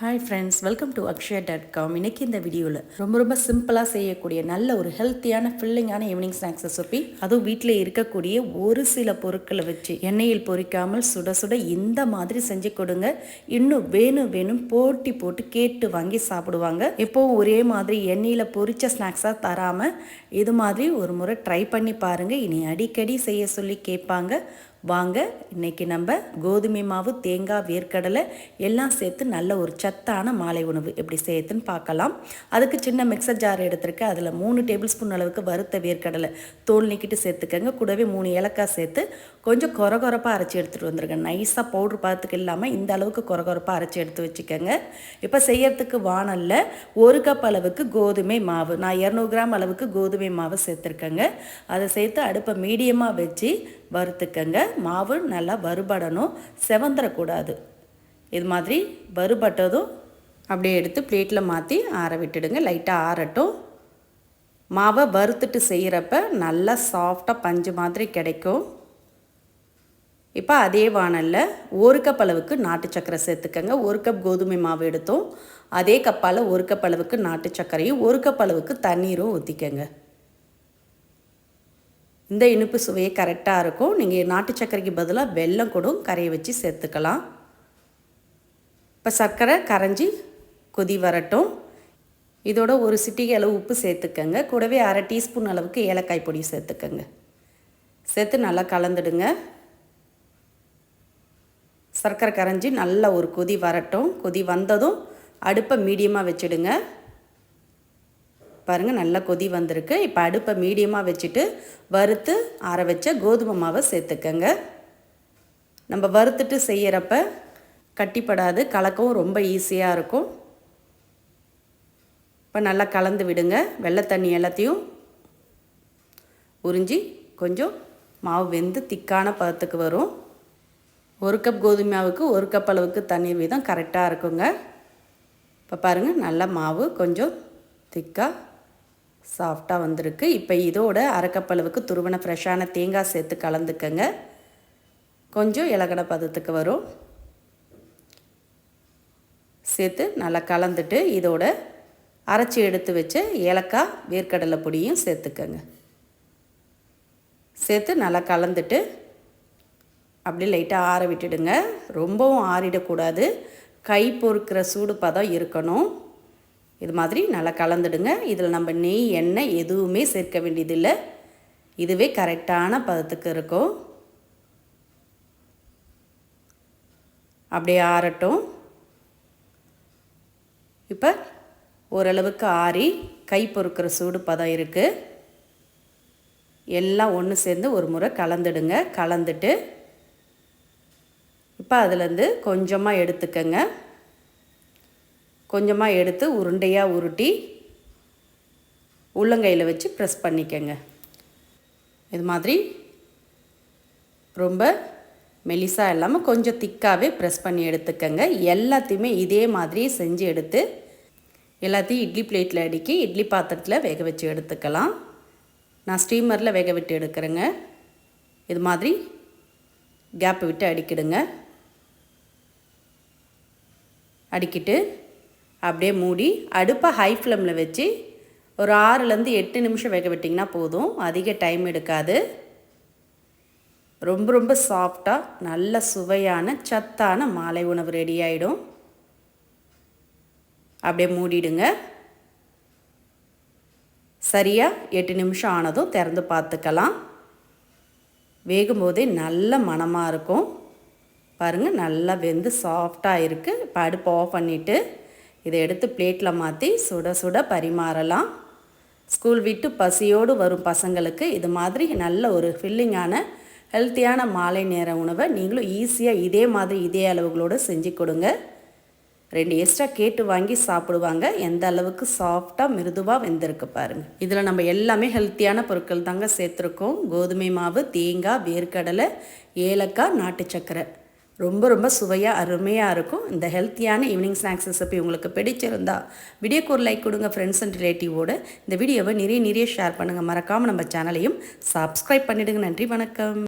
Hi friends welcome to Akshaya dot com இன்னைக்கு இந்த வீடியோவில் ரொம்ப ரொம்ப சிம்பிளாக செய்யக்கூடிய நல்ல ஒரு ஹெல்த்தியான ஃபில்லிங்கான ஈவினிங் ஸ்நாக்ஸ் ரெசிபி அதுவும் வீட்டில் இருக்கக்கூடிய ஒரு சில பொருட்களை வச்சு எண்ணெயில் பொரிக்காமல் சுட சுட இந்த மாதிரி செஞ்சு கொடுங்க. இன்னும் வேணும் வேணும் போட்டி போட்டு கேட்டு வாங்கி சாப்பிடுவாங்க. எப்போவும் ஒரே மாதிரி எண்ணெயில் பொறிச்ச ஸ்நாக்ஸாக தராமல் இது மாதிரி ஒரு முறை ட்ரை பண்ணி பாருங்கள் இனி அடிக்கடி செய்ய சொல்லி கேட்பாங்க. வாங்க இன்றைக்கி நம்ம கோதுமை மாவு தேங்காய் வேர்க்கடலை எல்லாம் சேர்த்து நல்ல ஒரு சத்தான மாலை உணவு. எப்படி சேர்த்துன்னு பார்க்கலாம். அதுக்கு சின்ன மிக்சர் ஜார் எடுத்திருக்கேன். அதில் மூணு டேபிள் ஸ்பூன் அளவுக்கு வறுத்த வேர்க்கடலை தோல் நீக்கிட்டு சேர்த்துக்கங்க. கூடவே மூணு ஏலக்காய் சேர்த்து கொஞ்சம் கொரகொரப்பாக அரைச்சி எடுத்துகிட்டு வந்துருக்கேன் நைஸாக பவுட்ரு பார்த்துக்கு இல்லாமல் இந்த அளவுக்கு கொரகொரப்பாக அரைச்சி எடுத்து வச்சுக்கோங்க. இப்போ செய்யறதுக்கு வானலில் ஒரு கப் அளவுக்கு கோதுமை மாவு. நான் இரநூறு கிராம் அளவுக்கு கோதுமை மாவு சேர்த்துருக்கேங்க. அதை சேர்த்து அடுப்பை மீடியமாக வச்சு வறுத்துக்கங்க. மாவு நல்லா வறுபடணும். செவந்துடக்கூடாது இது மாதிரி வறுபட்டதும் அப்படியே எடுத்து பிளேட்டில் மாற்றி ஆற விட்டுடுங்க. லைட்டாக ஆறட்டும். மாவை வறுத்துட்டு செய்கிறப்ப நல்லா சாஃப்டாக பஞ்சு மாதிரி கிடைக்கும். இப்போ அதே வானலில் ஒரு கப் அளவுக்கு நாட்டு சக்கரை சேர்த்துக்கங்க. ஒரு கப் கோதுமை மாவு எடுத்தோம். அதே கப்பால் ஒரு கப் அளவுக்கு நாட்டு சர்க்கரையும் ஒரு கப் அளவுக்கு தண்ணீரும் ஊற்றிக்கங்க இந்த இனிப்பு சுவையே கரெக்டாக இருக்கும். நீங்கள் நாட்டு சர்க்கரைக்கு பதிலாக வெல்லம் கூட கரையை வச்சு சேர்த்துக்கலாம். இப்போ சர்க்கரை கரைஞ்சி கொதி வரட்டும். இதோட ஒரு சிட்டிகை அளவு உப்பு சேர்த்துக்கங்க. கூடவே அரை டீஸ்பூன் அளவுக்கு ஏலக்காய் பொடி சேர்த்துக்கங்க. சேர்த்து நல்லா கலந்துடுங்க. சர்க்கரை கரைஞ்சி நல்லா ஒரு கொதி வரட்டும். கொதி வந்ததும் அடுப்பை மீடியமாக வச்சுடுங்க. பாருங்கள் நல்லா கொதி வந்திருக்கு. இப்போ அடுப்பை மீடியமாக வச்சுட்டு வறுத்து ஆற வச்ச கோதுமை மாவை சேர்த்துக்கங்க. நம்ம வறுத்துட்டு செய்கிறப்ப கட்டிப்படாது கலக்கவும் ரொம்ப ஈஸியாக இருக்கும். இப்போ நல்லா கலந்து விடுங்க. வெள்ளை தண்ணி எல்லாத்தையும் உறிஞ்சி கொஞ்சம் மாவு வெந்து திக்கான பதத்துக்கு வரும். ஒரு கப் கோதுமை மாவுக்கு ஒரு கப் அளவுக்கு தண்ணீர் வீதம் கரெக்டாக இருக்குங்க. இப்போ பாருங்கள் நல்ல மாவு கொஞ்சம் திக்காக சாஃப்டாக வந்திருக்கு. இப்போ இதோட அரைக்கப்பளவுக்கு துருவன ஃப்ரெஷ்ஷான தேங்காய் சேர்த்து கலந்துக்கங்க. கொஞ்சம் இலகட பதத்துக்கு வரும். சேர்த்து நல்லா கலந்துட்டு இதோட அரைச்சி எடுத்து வச்ச ஏலக்காய் வேர்க்கடலை பொடியும் சேர்த்துக்கங்க. சேர்த்து நல்லா கலந்துட்டு அப்படி லைட்டாக ஆற விட்டுடுங்க. ரொம்பவும் ஆறிடக்கூடாது. கை பொறுக்கிற சூடு பதம் இருக்கணும். இது மாதிரி நல்லா கலந்துடுங்க. இதில் நம்ம நெய் எண்ணெய் எதுவுமே சேர்க்க வேண்டியதில்லை. இதுவே கரெக்டான பதத்துக்கு இருக்கும். அப்படியே ஆறட்டும். இப்போ ஓரளவுக்கு ஆறி கை பொறுக்கிற சூடு பதம் இருக்குது எல்லாம் ஒன்று சேர்ந்து ஒரு முறை கலந்துடுங்க. கலந்துட்டு இப்போ அதுலேருந்து கொஞ்சமாக எடுத்துக்கங்க. கொஞ்சமாக எடுத்து உருண்டையாக உருட்டி உள்ளங்கையில் வச்சு ப்ரெஸ் பண்ணிக்கங்க. இது மாதிரி ரொம்ப மெலிசாக இல்லாமல் கொஞ்சம் திக்காகவே ப்ரெஸ் பண்ணி எடுத்துக்கங்க. எல்லாத்தையுமே இதே மாதிரி செஞ்சு எடுத்து எல்லாத்தையும் இட்லி பிளேட்டில் அடுக்கி இட்லி பாத்திரத்தில் வேக வச்சு எடுத்துக்கலாம். நான் ஸ்டீமரில் வேக விட்டு எடுக்கிறேங்க. இது மாதிரி கேப்பை விட்டு அடிக்கிடுங்க. அடிக்கிட்டு அப்படியே மூடி அடுப்பை ஹை ஃப்ளேமில் வச்சு ஒரு ஆறுலேருந்து எட்டு நிமிஷம் வேக விட்டிங்கன்னா போதும். அதிக டைம் எடுக்காது. ரொம்ப ரொம்ப சாஃப்டாக நல்ல சுவையான சத்தான மாலை உணவு ரெடி ஆகிடும் அப்படியே மூடிடுங்க. சரியாக எட்டு நிமிஷம் ஆனதும் திறந்து பார்த்துக்கலாம். வேகும்போதே நல்ல மணமாக இருக்கும். பாருங்கள் நல்லா வெந்து சாஃப்டாக இருக்குது இப்போ அடுப்பு ஆஃப் பண்ணிவிட்டு இதை எடுத்து பிளேட்டில் மாற்றி சுட சுட பரிமாறலாம். ஸ்கூல் விட்டு பசியோடு வரும் பசங்களுக்கு இது மாதிரி நல்ல ஒரு ஃபில்லிங்கான ஹெல்த்தியான மாலை நேர உணவை நீங்களும் ஈஸியாக இதே மாதிரி இதே அளவுகளோடு செஞ்சு கொடுங்க. ரெண்டு எக்ஸ்ட்ரா கேட்டு வாங்கி சாப்பிடுவாங்க. எந்த அளவுக்கு சாஃப்டாக மிருதுவாக வெந்திருக்கு பாருங்கள் இதில் நம்ம எல்லாமே ஹெல்த்தியான பொருட்கள் தாங்க சேர்த்துருக்கோம். கோதுமை மாவு தேங்காய் வேர்க்கடலை ஏலக்காய் நாட்டு சக்கரை ரொம்ப ரொம்ப சுவையாக அருமையாக இருக்கும். இந்த ஹெல்த்தியான ஈவினிங் ஸ்நாக்ஸ் ரெசிபி உங்களுக்கு பிடிச்சிருந்தா வீடியோக்கு ஒரு லைக் கொடுங்க ஃப்ரெண்ட்ஸ் அண்ட் ரிலேட்டிவோட இந்த வீடியோவை நிறைய நிறைய ஷேர் பண்ணுங்கள் மறக்காமல் நம்ம சேனலையும் சப்ஸ்கிரைப் பண்ணிவிடுங்க நன்றி வணக்கம்.